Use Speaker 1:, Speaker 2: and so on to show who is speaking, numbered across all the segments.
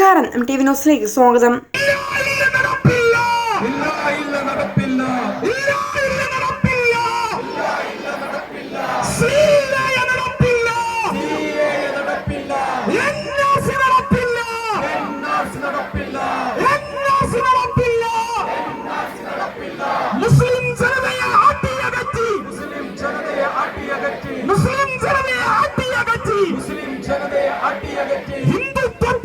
Speaker 1: നമസ്കാരം. M T V ന്യൂസിലേക്ക് സ്വാഗതം.
Speaker 2: ഇല്ല നടപ്പില്ല ഇല്ല ഇല്ല നടപ്പില്ല ഇല്ല ഇല്ല നടപ്പില്ല സീലയ നടപ്പില്ല സീലയ നടപ്പില്ല എന്നാസ് നടപ്പില്ല എന്നാസ് നടപ്പില്ല എന്നാസ് നടപ്പില്ല എന്നാസ് നടപ്പില്ല മുസ്ലിം ജനതയെ ആട്ടിയകറ്റി മുസ്ലിം ജനതയെ ആട്ടിയകറ്റി മുസ്ലിം ജനതയെ ആട്ടിയകറ്റി മുസ്ലിം ജനതയെ ആട്ടിയകറ്റി ഹിന്ദുത്വത്തിൻ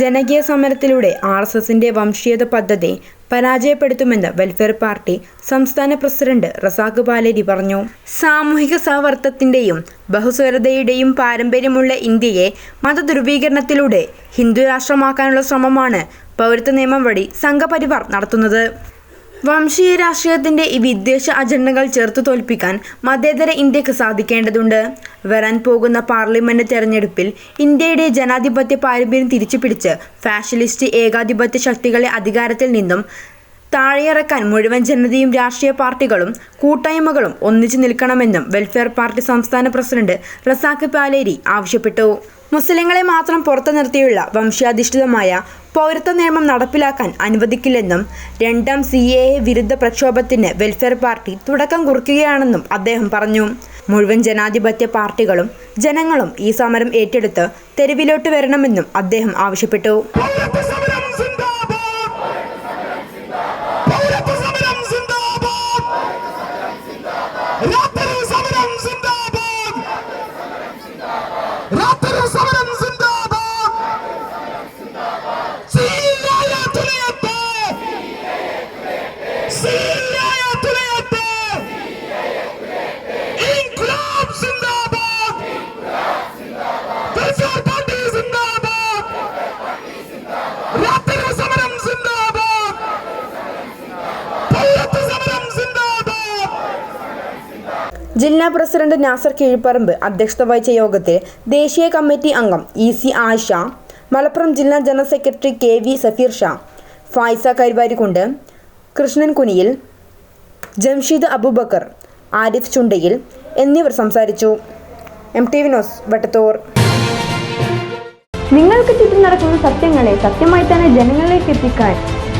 Speaker 1: ജനകീയ സമരത്തിലൂടെ ആർ എസ് എസിന്റെ വംശീയത പദ്ധതി പരാജയപ്പെടുത്തുമെന്ന് വെൽഫെയർ പാർട്ടി സംസ്ഥാന പ്രസിഡന്റ് റസാഖ് പാലേരി പറഞ്ഞു. സാമൂഹിക സൗവർത്തത്തിന്റെയും ബഹുസ്വരതയുടെയും പാരമ്പര്യമുള്ള ഇന്ത്യയെ മതധ്രുവീകരണത്തിലൂടെ ഹിന്ദു രാഷ്ട്രമാക്കാനുള്ള ശ്രമമാണ് പൗരത്വ നിയമം വഴി സംഘപരിവാർ നടത്തുന്നത്. വംശീയ രാഷ്ട്രീയത്തിന്റെ ഈ വിദ്വേഷ അജണ്ടകൾ ചെറുത്തു തോൽപ്പിക്കാൻ മതേതര ഇന്ത്യയ്ക്ക് സാധിക്കേണ്ടതുണ്ട്. വരാൻ പോകുന്ന പാർലമെന്റ് തെരഞ്ഞെടുപ്പിൽ ഇന്ത്യയുടെ ജനാധിപത്യ പാരമ്പര്യം തിരിച്ചുപിടിച്ച് ഫാഷിലിസ്റ്റ് ഏകാധിപത്യ ശക്തികളെ അധികാരത്തിൽ നിന്നും താഴെയിറക്കാൻ മുഴുവൻ ജനതയും രാഷ്ട്രീയ പാർട്ടികളും കൂട്ടായ്മകളും ഒന്നിച്ചു നിൽക്കണമെന്നും വെൽഫെയർ പാർട്ടി സംസ്ഥാന പ്രസിഡന്റ് റസാഖ് പാലേരി ആവശ്യപ്പെട്ടു. മുസ്ലിങ്ങളെ മാത്രം പുറത്തു നിർത്തിയുള്ള വംശാധിഷ്ഠിതമായ പൗരത്വ നിയമം നടപ്പിലാക്കാൻ അനുവദിക്കില്ലെന്നും രണ്ടാം സി എ വിരുദ്ധ പ്രക്ഷോഭത്തിന് വെൽഫെയർ പാർട്ടി തുടക്കം കുറിക്കുകയാണെന്നും അദ്ദേഹം പറഞ്ഞു. മുഴുവൻ ജനാധിപത്യ പാർട്ടികളും ജനങ്ങളും ഈ സമരം ഏറ്റെടുത്ത് തെരുവിലോട്ട് വരണമെന്നും അദ്ദേഹം ആവശ്യപ്പെട്ടു. ജില്ലാ പ്രസിഡന്റ് നാസർ കീഴ്പ്പറമ്പ് അധ്യക്ഷത വഹിച്ച യോഗത്തിൽ ദേശീയ കമ്മിറ്റി അംഗം ഇ സി ആയിഷ മലപ്പുറം ജില്ലാ general secretary K V Safeer Shah Faisa Karuvarakundu Krishnan Kuniyil Jamsheed Abubakar Arif Chundayil എന്നിവർ സംസാരിച്ചു. M T Vinos Vattathur.
Speaker 3: നിങ്ങൾക്ക് ചുറ്റും നടക്കുന്ന സത്യങ്ങളെ സത്യമായി തന്നെ ജനങ്ങളിലേക്ക് എത്തിക്കാൻ